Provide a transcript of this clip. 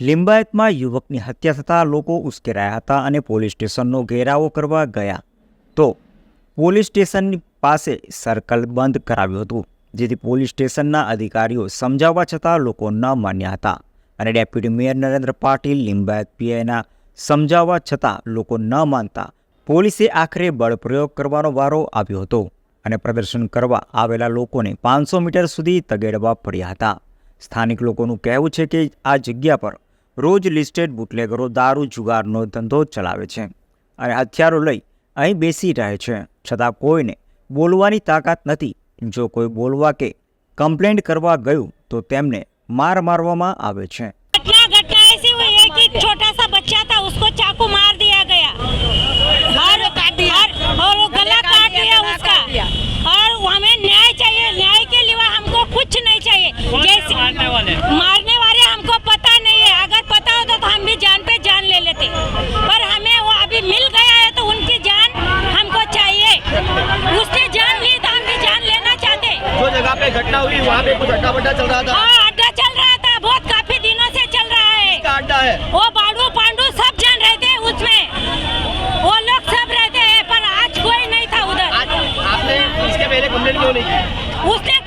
લિંબાયતમાં યુવકની હત્યા થતાં લોકો ઉશ્કેરાયા હતા અને પોલીસ સ્ટેશનનો ઘેરાવો કરવા ગયા. તો પોલીસ સ્ટેશનની પાસે સર્કલ બંધ કરાવ્યું હતું, જેથી પોલીસ સ્ટેશનના અધિકારીઓ સમજાવવા છતાં લોકો ન માન્યા હતા અને ડેપ્યુટી મેયર નરેન્દ્ર પાટીલ લિંબાયત પીઆઈના સમજાવવા છતાં લોકો ન માનતા પોલીસે આખરે બળપ્રયોગ કરવાનો વારો આવ્યો હતો અને પ્રદર્શન કરવા આવેલા લોકોને પાંચસો મીટર સુધી તગેડવા પડ્યા હતા. સ્થાનિક લોકોનું કહેવું છે કે આ જગ્યા પર રોજ લિસ્ટેડ બુટલેગરો દારૂ જુગારનો ધંધો ચલાવે છે અને હથિયારો લઈ અહીં બેસી રહે છે છતાં કોઈને બોલવાની તાકાત નથી જો કોઈ બોલવા કે કમ્પ્લેન્ટ કરવા ગયું તો તેમને માર મારવામાં આવે છે घटना घटना ऐसी हुई है कि एक छोटा सा बच्चा था उसको चाकू मार दिया गया और और, और वो गला काट दिया उसका और हमें न्याय चाहिए न्याय के लिए हमको कुछ नहीं चाहिए जैसे मारने पे घटना हुई वहाँ पे कुछ अड्डा बड्डा चल रहा था हाँ अड्डा चल रहा था बहुत काफी दिनों से चल रहा है का अड्डा है वो बाडू पांडू सब जन रहते हैं उसमें वो लोग सब रहते हैं पर आज कोई नहीं था उधर आज आपने इसके पहले कंप्लेंट क्यों नहीं की उसने